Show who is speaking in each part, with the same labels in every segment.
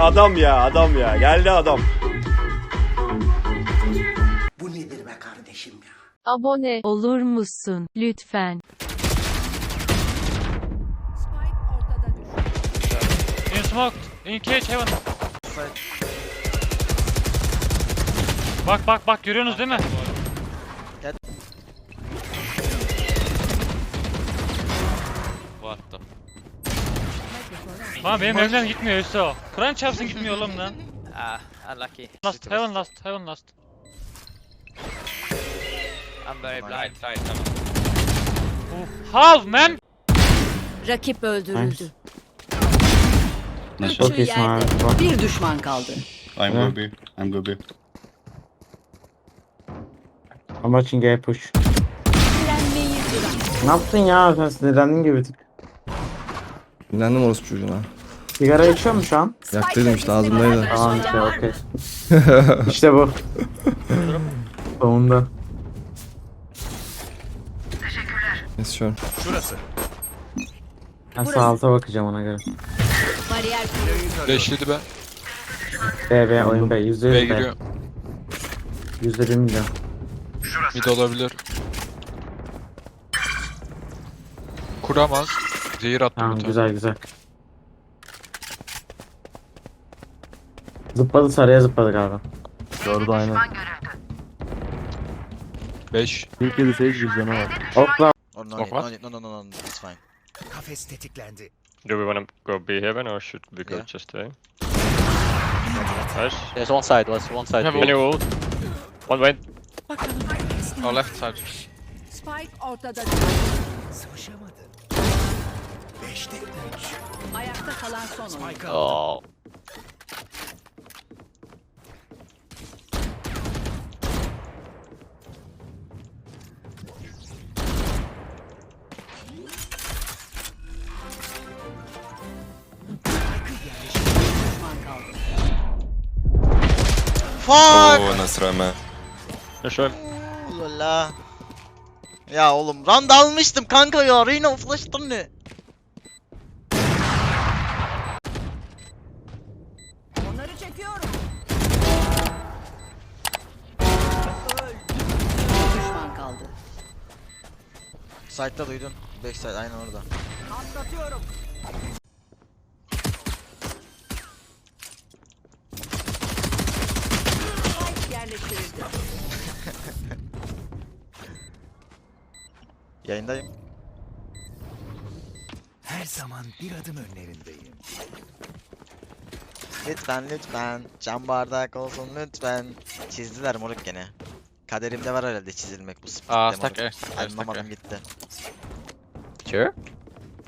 Speaker 1: Adam ya adam ya. Geldi adam.
Speaker 2: Bu nedir be kardeşim ya?
Speaker 3: Abone olur musun lütfen?
Speaker 4: In smoked. In cage heaven. Bak bak bak görüyorsunuz değil mi? Lan benim elimden gitmiyor üstü o. Kur'an çarpsın gitmiyor oğlum lan.
Speaker 5: Ah, unlucky.
Speaker 4: Last, heaven last, heaven last.
Speaker 5: I'm very blind.
Speaker 4: How man?
Speaker 3: Rakip öldürüldü.
Speaker 6: Çok iyisin abi. Bak.
Speaker 7: Bir düşman kaldı.
Speaker 8: I'm
Speaker 6: Yeah.
Speaker 8: Gobi. I'm Gobi.
Speaker 6: I'm watching A push. Ne yaptın ya? Sen sinirlendin gibi tık.
Speaker 9: Dinlendim orospu çocuğuna.
Speaker 6: Sigara içiyor mu şu an?
Speaker 9: Yaktıydım işte ağzımdaydı.
Speaker 6: Tamam işte okey. işte bu. Sonunda.
Speaker 9: Neyse şu an.
Speaker 6: Ben sağ alta bakacağım ona göre.
Speaker 3: Bariyer
Speaker 10: Beşliydi be.
Speaker 6: B B oyun B. Yüzde
Speaker 10: B
Speaker 6: yüz B.
Speaker 10: giriyor.
Speaker 6: Yüzde bir milyon.
Speaker 10: Mid olabilir. Kuramaz. Zehir attı
Speaker 6: Tamam
Speaker 10: bir tane.
Speaker 6: güzel güzel. Zıpladı sarıya zıpladı galiba.
Speaker 9: Gördü aynen.
Speaker 10: 5.
Speaker 9: İlk yedi sage yüzüne var.
Speaker 6: Hopla.
Speaker 5: Oh, no,
Speaker 10: Of
Speaker 5: need,
Speaker 10: what?
Speaker 5: no, need, no, no, no, no, it's fine.
Speaker 2: Kafes tetiklendi.
Speaker 4: Do we wanna go B heaven or should we
Speaker 5: go Yeah.
Speaker 4: just A? Nice.
Speaker 5: There's one side, was one side.
Speaker 4: Any wall? One way.
Speaker 10: Oh left side.
Speaker 7: Spike ortada.
Speaker 2: Sıvışamadı. Beşte üç.
Speaker 7: Ayakta kalan son oyun.
Speaker 2: Spike
Speaker 5: Oh. Fuck!
Speaker 8: nasrame.
Speaker 4: Yaşar.
Speaker 5: Ulala. Ya oğlum randa almıştım kanka ya. Reyna flash'tan ne? Side'da duydun. Backside aynen orada.
Speaker 7: Atlatıyorum. Yerleştirildi.
Speaker 5: Yayındayım.
Speaker 2: Her zaman bir adım önlerindeyim.
Speaker 5: Lütfen lütfen. Cam bardak olsun lütfen. Çizdiler moruk gene. Kaderimde var herhalde çizilmek bu splitte
Speaker 10: Aa
Speaker 5: moruk. Anlamadım gitti.
Speaker 10: Sure.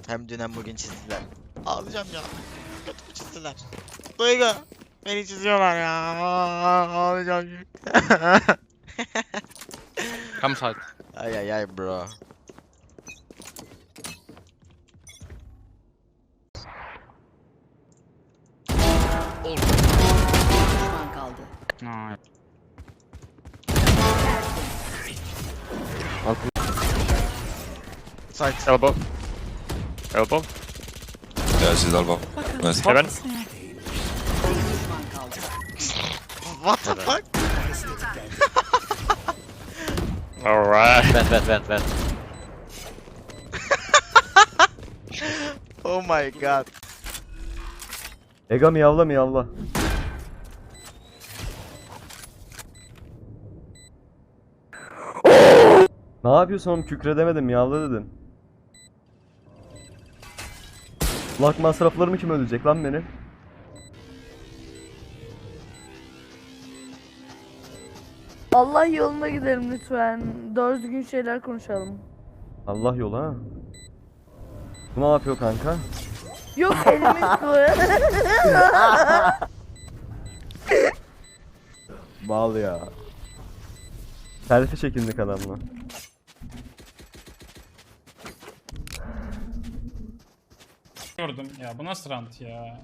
Speaker 5: Hem dün hem bugün çizdiler. Ağlayacağım ya. Kötü mü çizdiler? Duygu. Beni çiziyorlar ya. Ağlayacağım.
Speaker 10: Come side.
Speaker 5: ay ay ay bro.
Speaker 7: Düşman kaldı.
Speaker 5: Side.
Speaker 4: Elbow. Elbow.
Speaker 8: Yeah, she's elbow. Nice.
Speaker 4: Heaven.
Speaker 5: What the fuck?
Speaker 4: Alright.
Speaker 5: Vent vent vent vent. oh my god.
Speaker 9: Ega miyavla miyavla. ne yapıyorsun oğlum kükredemedim miyavla dedin. Lak masraflarımı kim ödeyecek lan beni?
Speaker 11: Allah yoluna gidelim lütfen. Doğru düzgün şeyler konuşalım.
Speaker 9: Allah yolu ha. Bu ne yapıyor kanka?
Speaker 11: Yok elimiz bu.
Speaker 9: Bal ya. Selfie çekindik adamla.
Speaker 4: Gördüm ya bu nasıl rant ya?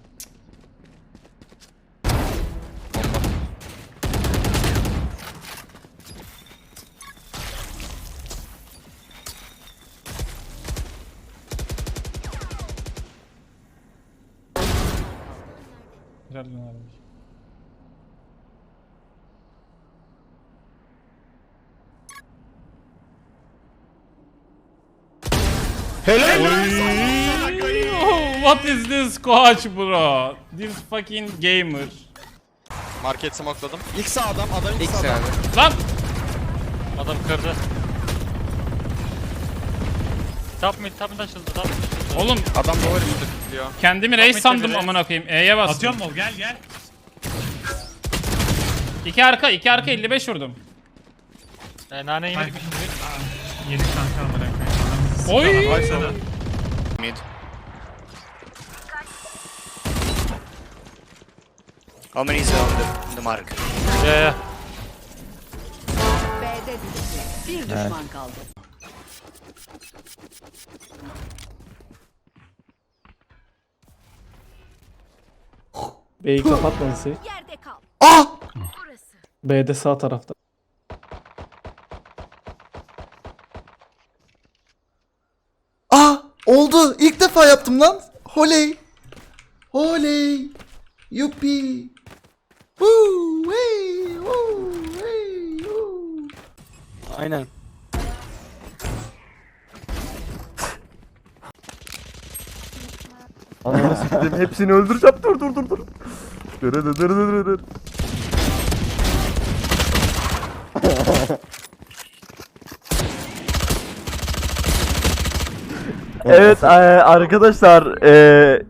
Speaker 12: spiral dönermiş. Helal What is this coach bro? This fucking gamer.
Speaker 4: Market smokeladım.
Speaker 1: İlk sağ adam adam ilk
Speaker 4: X
Speaker 1: sağ
Speaker 4: yani.
Speaker 12: Lan!
Speaker 4: Adam kırdı.
Speaker 12: Top mid, top mid açıldı, top Oğlum
Speaker 4: Adam doğru üstü tutuyor.
Speaker 12: kendimi reis sandım amına koyayım. E'ye bastım. Atıyorum mu? Gel gel. İki arka, iki arka 55 vurdum.
Speaker 4: E, nane yemedik şimdi?
Speaker 12: Yedik kanka amına koyayım. Oy!
Speaker 1: Mid. How many is on the, the mark?
Speaker 4: Ya ya.
Speaker 7: B'de düştü. Bir düşman kaldı.
Speaker 12: B'yi kapatmadıysa.
Speaker 13: Yerde kal.
Speaker 12: B'de sağ tarafta.
Speaker 2: Ah oldu. İlk defa yaptım lan. Holey. Holey. Yuppi.
Speaker 1: Aynen.
Speaker 9: Ananı siktim. Hepsini öldüreceğim. Dur dur dur dur. Dur dur dur dur dur. Evet eee, arkadaşlar eee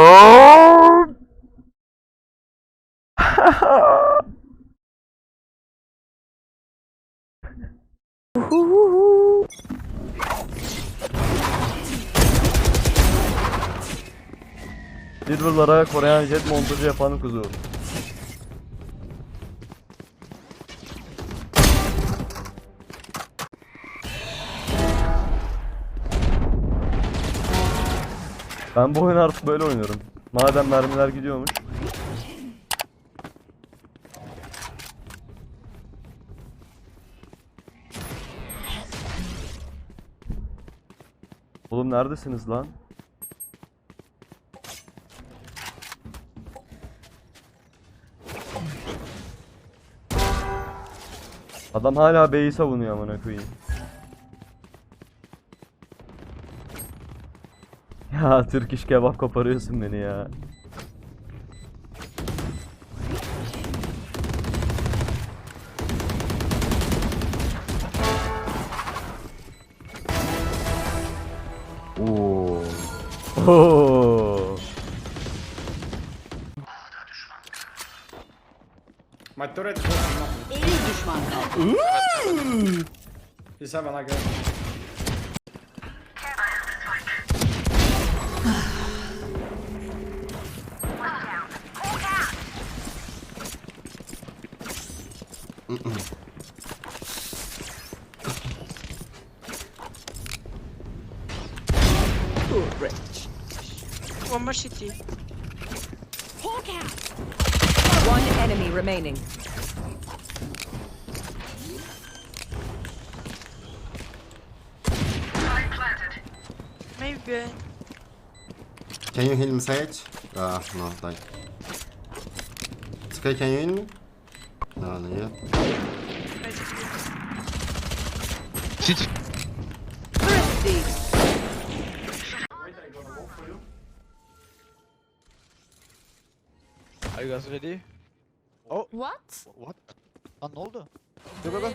Speaker 9: Oh! Silver'lara Koreyan jet montajı yapan kuzu. Ben bu oyunu artık böyle oynuyorum. Madem mermiler gidiyormuş. Oğlum neredesiniz lan? Adam hala B'yi savunuyor amına koyayım. Ya Türk iş kebap koparıyorsun beni ya. Oo. Oo.
Speaker 12: My turret
Speaker 7: Bir düşman kaldı.
Speaker 12: He's having like a...
Speaker 14: One more city.
Speaker 7: One enemy remaining.
Speaker 14: Maybe.
Speaker 2: Can you heal me Sage? Ah, no, die. Sky, can you heal me? No, no, yeah.
Speaker 4: Are you guys ready? Oh.
Speaker 13: What?
Speaker 4: What? Lan ne oldu?
Speaker 14: Go go go.